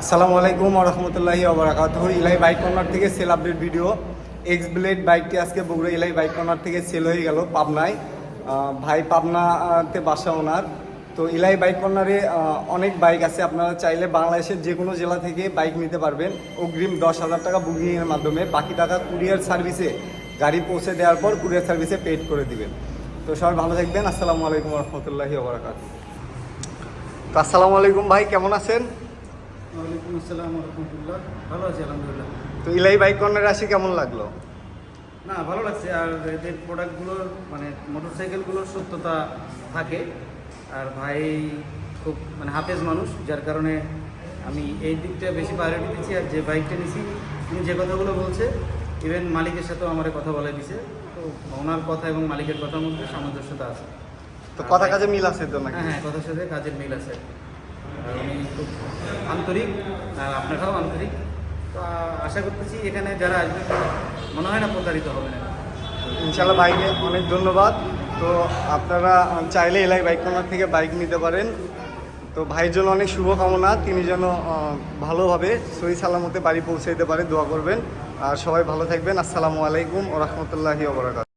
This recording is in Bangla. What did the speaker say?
আসসালামু আলাইকুম রহমতুল্লাহি ওবরাকাত ইলাই বাইক কর্নার থেকে sale update video X blade বাইকটি আজকে বগুড়া ইলাই বাইক কর্নার থেকে সেল হয়ে গেল পাবনায়। ভাই পাবনাতে বাসা ওনার। তো ইলাই বাইক কর্নারে অনেক বাইক আছে। আপনারা চাইলে বাংলাদেশের যে কোনো জেলা থেকে বাইক নিতে পারবেন। অগ্রিম দশ হাজার টাকা বুকিংয়ের মাধ্যমে। বাকি টাকা কুরিয়ার সার্ভিসে গাড়ি পৌঁছে দেওয়ার পর কুরিয়ার সার্ভিসে পেড করে দিবেন। তো সবাই ভালো থাকবেন। আসসালামু আলাইকুম রহমতুল্লাহি ওবরাকাত তো আসসালামু আলাইকুম ভাই কেমন আছেন? ওয়ালাইকুম আসসালাম রহমতুল্লাহ। ভালো আছি আলহামদুলিল্লাহ। তো ইলাই বাইক কর্নারে আসি কেমন লাগল? না ভালো লাগছে। আর এদের প্রোডাক্টগুলোর মানে মোটরসাইকেলগুলোর সত্যতা থাকে। আর ভাই খুব মানে হাফেজ মানুষ যার কারণে আমি এই দিকটা বেশি প্রায়োরিটি দিচ্ছি। আর যে বাইকটা নিছি তিনি যে কথাগুলো বলছে ইভেন মালিকের সাথেও আমার কথা বলে দিছে। তো ওনার কথা এবং মালিকের কথার মধ্যে সামঞ্জস্যতা আছে। তো কথা কাজে মিল আছে তো নাকি? হ্যাঁ কথার সাথে কাজের মিল আছে। আর উনি খুব আন্তরিক আর আপনারাও আন্তরিক। তো আশা করতেছি এখানে যারা আসবে মনে হয় না প্রতারিত হবে না ইনশাল্লাহ ভাইকে অনেক ধন্যবাদ। তো আপনারা চাইলে এলাই বাইক কর্নার থেকে বাইক নিতে পারেন। তো ভাইয়ের জন্য অনেক শুভকামনা। তিনি যেন ভালোভাবে সহি সালামতে বাড়ি পৌঁছে দিতে পারে দোয়া করবেন। আর সবাই ভালো থাকবেন। আসসালামু আলাইকুম ও রহমতুল্লাহি ওবরাকাত